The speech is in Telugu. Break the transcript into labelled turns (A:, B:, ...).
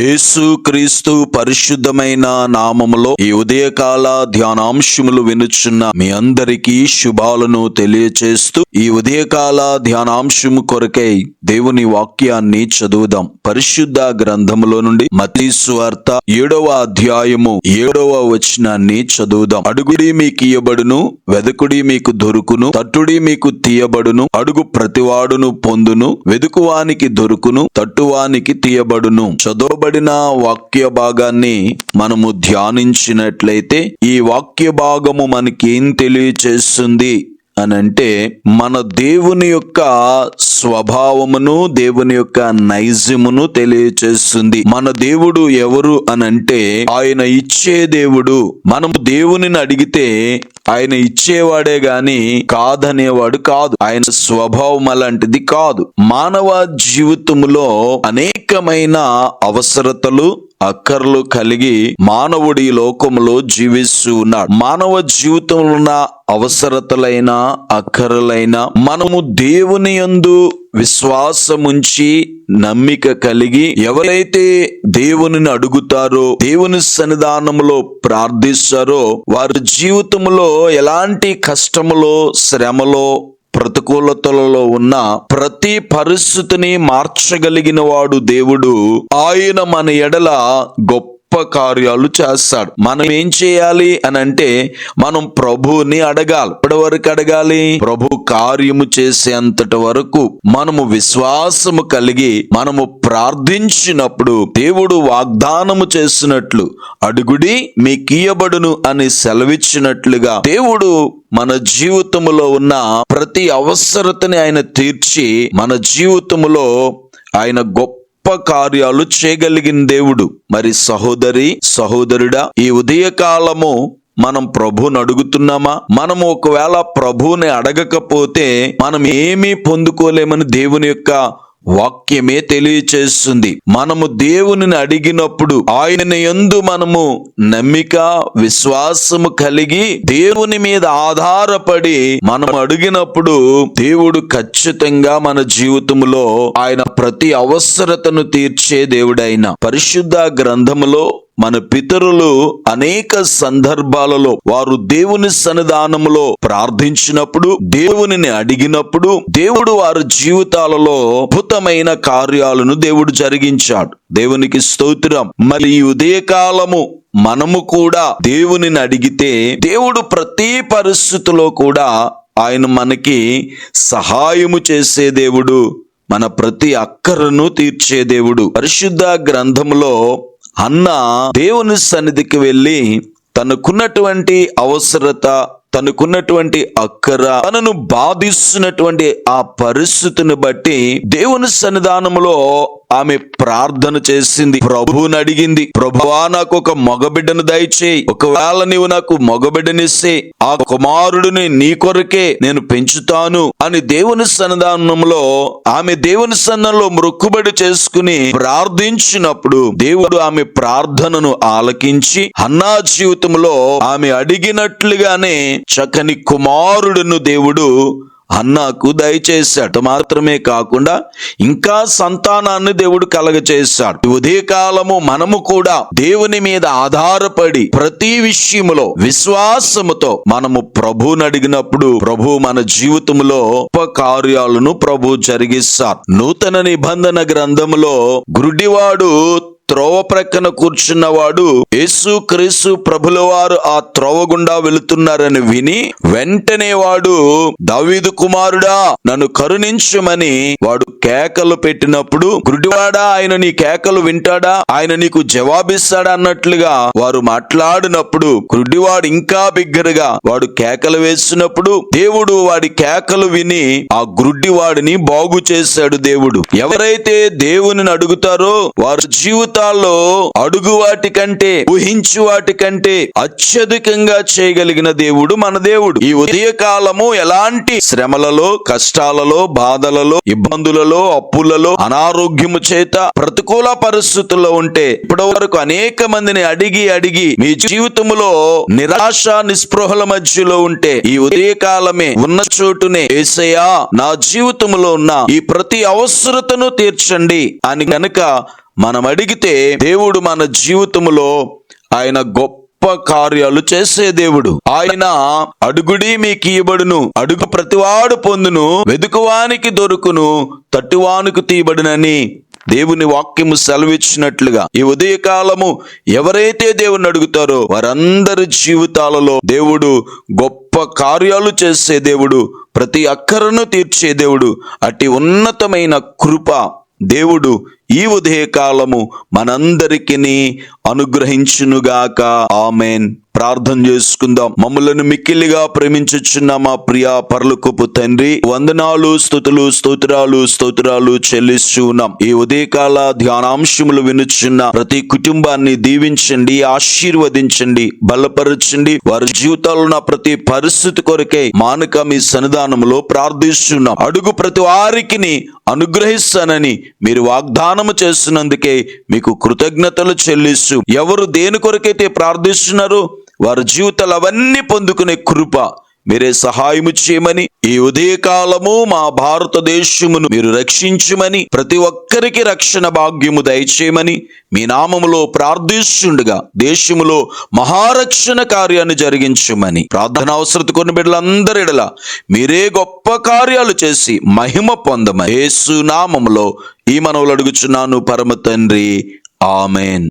A: యేసుక్రీస్తు పరిశుద్ధమైన నామములో ఈ ఉదయకాల ధ్యానాంశములు వినుచున్న మీ అందరికీ శుభాలను తెలియచేస్తూ ఈ ఉదయకాల ధ్యానాంశము కొరకై దేవుని వాక్యాన్ని చదువుదాం. పరిశుద్ధ గ్రంథములో నుండి మతీస్వార్త ఏడవ అధ్యాయము ఏడవ వచనాన్ని చదువుదాం. అడుగుడి మీకు ఇయ్యబడును వెదకుడి మీకు దొరుకును తట్టుడి మీకు తీయబడును అడుగు ప్రతివాడును పొందును వెదుకువానికి దొరుకును తట్టువానికి తీయబడును. ఇవ్వబడిన వాక్య భాగాన్ని మనము ధ్యానించినట్లయితే ఈ వాక్య భాగము మనకేం తెలియచేస్తుంది? అనంటే మన దేవుని యొక్క స్వభావమును దేవుని యొక్క నైజమును తెలియచేస్తుంది. మన దేవుడు ఎవరు అనంటే ఆయన ఇచ్చే దేవుడు. మనము దేవునిని అడిగితే ఆయన ఇచ్చేవాడే గాని కాదనేవాడు కాదు. ఆయన స్వభావం అలాంటిది కాదు. మానవ జీవితంలో అనేకమైన అవసరతలు అక్కర్లు కలిగి మానవుడి లోకములో జీవిస్తూ ఉన్నాడు. మానవ జీవితంలో ఉన్న అవసరతలైన అక్కరలైన మనము దేవుని యందు విశ్వాసముంచి నమ్మిక కలిగి ఎవరైతే దేవునిని అడుగుతారో దేవుని సన్నిధానములో ప్రార్థిస్తారో వారి జీవితంలో ఎలాంటి కష్టములో శ్రమలో ప్రతికూలతలలో ఉన్న ప్రతి పరిస్థితిని మార్చగలిగిన వాడు దేవుడు. ఆయన మన ఎడల గొప్ప గొప్ప కార్యాలు చేస్తాడు. మనం ఏం చేయాలి అని అంటే మనం ప్రభువుని అడగాలి. ఇప్పటి వరకు అడగాలి? ప్రభు కార్యము చేసేంతటి వరకు మనము విశ్వాసము కలిగి మనము ప్రార్థించినప్పుడు దేవుడు వాగ్దానము చేసినట్లు అడుగుడి మీకీయబడును అని సెలవిచ్చినట్లుగా దేవుడు మన జీవితములో ఉన్న ప్రతి అవసరతని ఆయన తీర్చి మన జీవితములో ఆయన గొప్ప కార్యాలు చేయగలిగిన దేవుడు. మరి సహోదరి సహోదరుడా ఈ ఉదయకాలము మనం ప్రభుని అడుగుతున్నామా? మనం ఒకవేళ ప్రభువుని అడగకపోతే మనం ఏమీ పొందుకోలేమని దేవుని యొక్క వాక్యమే తెలియచేస్తుంది. మనము దేవునిని అడిగినప్పుడు ఆయన ఎందు మనము నమ్మిక విశ్వాసము కలిగి దేవుని మీద ఆధారపడి మనం అడిగినప్పుడు దేవుడు ఖచ్చితంగా మన జీవితంలో ఆయన ప్రతి అవసరతను తీర్చే దేవుడైన పరిశుద్ధ గ్రంథములో మన పితరులు అనేక సందర్భాలలో వారు దేవుని సన్నిధానములో ప్రార్థించినప్పుడు దేవునిని అడిగినప్పుడు దేవుడు వారి జీవితాలలో అద్భుతమైన కార్యాలను దేవుడు జరిగించాడు. దేవునికి స్తోత్రం. మరి ఈ ఉదయకాలము మనము కూడా దేవునిని అడిగితే దేవుడు ప్రతి పరిస్థితిలో కూడా ఆయన మనకి సహాయము చేసే దేవుడు మన ప్రతి అక్కరను తీర్చే దేవుడు. పరిశుద్ధ గ్రంథములో అన్న దేవుని సన్నిధికి వెళ్ళి తనకున్నటువంటి అవసరత తనకున్నటువంటి అక్కర తనను బాధిస్తున్నటువంటి ఆ పరిస్థితిని బట్టి దేవుని సన్నిధానంలో ఆమె ప్రార్థన చేసింది. ప్రభువుని అడిగింది ప్రభువా నాకు ఒక మగబిడ్డను దయచేయి. ఒకవేళ నీవు నాకు మగబిడ్డనిస్తే ఆ కుమారుడిని నీ కొరకే నేను పెంచుతాను అని దేవుని సన్నిధానంలో ఆమె దేవుని సన్నంలో మృక్కుబడి చేసుకుని ప్రార్థించినప్పుడు దేవుడు ఆమె ప్రార్థనను ఆలకించి అన్నా జీవితంలో ఆమె అడిగినట్లుగానే చక్కని కుమారుడును దేవుడు అన్నాకు దయచేశాడు. మాత్రమే కాకుండా ఇంకా సంతానాన్ని దేవుడు కలగచేశాడు. ఉదయకాలము మనము కూడా దేవుని మీద ఆధారపడి ప్రతి విషయములో విశ్వాసముతో మనము ప్రభుని అడిగినప్పుడు ప్రభు మన జీవితంలో ఉపకార్యాలను కార్యాలను ప్రభు జరిగిస్తారు నూతన నిబంధన గ్రంథములో గురుడివాడు త్రోవ ప్రక్కన కూర్చున్నవాడు యేసు క్రీస్తు ప్రభుల వారు ఆ త్రోవ గుండా వెళుతున్నారని విని వెంటనే వాడు దావీదు కుమారుడా నన్ను కరుణించమని వాడు కేకలు పెట్టినప్పుడు గురుడివాడా ఆయన నీ కేకలు వింటాడా? ఆయన నీకు జవాబిస్తాడా? అన్నట్లుగా వారు మాట్లాడినప్పుడు గురుడివాడు ఇంకా బిగ్గరగా వాడు కేకలు వేసినప్పుడు దేవుడు వాడి కేకలు విని ఆ గురుడివాడిని బాగు చేశాడు దేవుడు. ఎవరైతే దేవుని అడుగుతారో వారు జీవిత జీవితాల్లో అడుగు వాటి కంటే ఊహించు వాటి కంటే అత్యధికంగా చేయగలిగిన దేవుడు మన దేవుడు. ఈ ఉదయకాలము ఎలాంటి శ్రమలలో కష్టాలలో బాధలలో ఇబ్బందులలో అప్పులలో అనారోగ్యము చేత ప్రతికూల పరిస్థితుల్లో ఉంటే ఇప్పటి వరకు అనేక మందిని అడిగి అడిగి మీ జీవితంలో నిరాశ నిస్పృహల మధ్యలో ఉంటే ఈ ఉదయకాలమే ఉన్న చోటునే ఏసయ్యా నా జీవితంలో ఉన్న ఈ ప్రతి అవసరతను తీర్చండి అని కనుక మనం అడిగితే దేవుడు మన జీవితంలో ఆయన గొప్ప కార్యాలు చేసే దేవుడు. ఆయన అడుగుడి మీకు ఇవ్వబడును అడుగు ప్రతివాడు పొందును వెదుకువానికి దొరుకును తట్టువానికి తీయబడునని దేవుని వాక్యము సెలవిచ్చినట్లుగా ఈ ఉదయకాలము ఎవరైతే దేవుని అడుగుతారో వారందరి జీవితాలలో దేవుడు గొప్ప కార్యాలు చేసే దేవుడు ప్రతి అక్కరను తీర్చే దేవుడు అట్టి ఉన్నతమైన కృప దేవుడు ఈ ఉదయకాలము మనందరికీ అనుగ్రహించునుగాక. ఆమెన్. ప్రార్థన చేసుకుందాం. మమ్మలను మిక్కిలిగా ప్రేమించుచున్న మా ప్రియ పర్లకుపు తండ్రి వందనాలు స్థుతులు స్తోత్రాలు స్తోత్రాలు చెల్లిస్తూ ఉన్నాం. ఈ ఉదయకాల ధ్యానాంశములు వినుచున్న ప్రతి కుటుంబాన్ని దీవించండి ఆశీర్వదించండి బలపరచండి. వారి జీవితాల్లో ఉన్న ప్రతి పరిస్థితి కొరకే మానక మీ సన్నిధానంలో ప్రార్థిస్తున్నాం. అడుగు ప్రతి వారికి అనుగ్రహిస్తానని మీరు వాగ్దానం వాగ్దానము చేస్తున్నందుకే మీకు కృతజ్ఞతలు చెల్లిస్తూ ఎవరు దేని కొరకైతే ప్రార్థిస్తున్నారో వారి జీవితాలు అవన్నీ పొందుకునే కృప మీరే సహాయము చేయమని ఈ ఉదయకాలము మా భారతదేశమును మీరు రక్షించమని ప్రతి ఒక్కరికి రక్షణ భాగ్యము దయచేయమని మీ నామములో ప్రార్థిస్తుండగా దేశములో మహారక్షణ కార్యాన్ని జరిగించమని. ప్రార్థన అవసరత కొన్ని బిడ్డలందరి మీరే గొప్ప కార్యాలు చేసి మహిమ పొందమని. యేసు నామములో ఈ మనవులు అడుగుచున్నాను పరమ తండ్రి. ఆమెన్.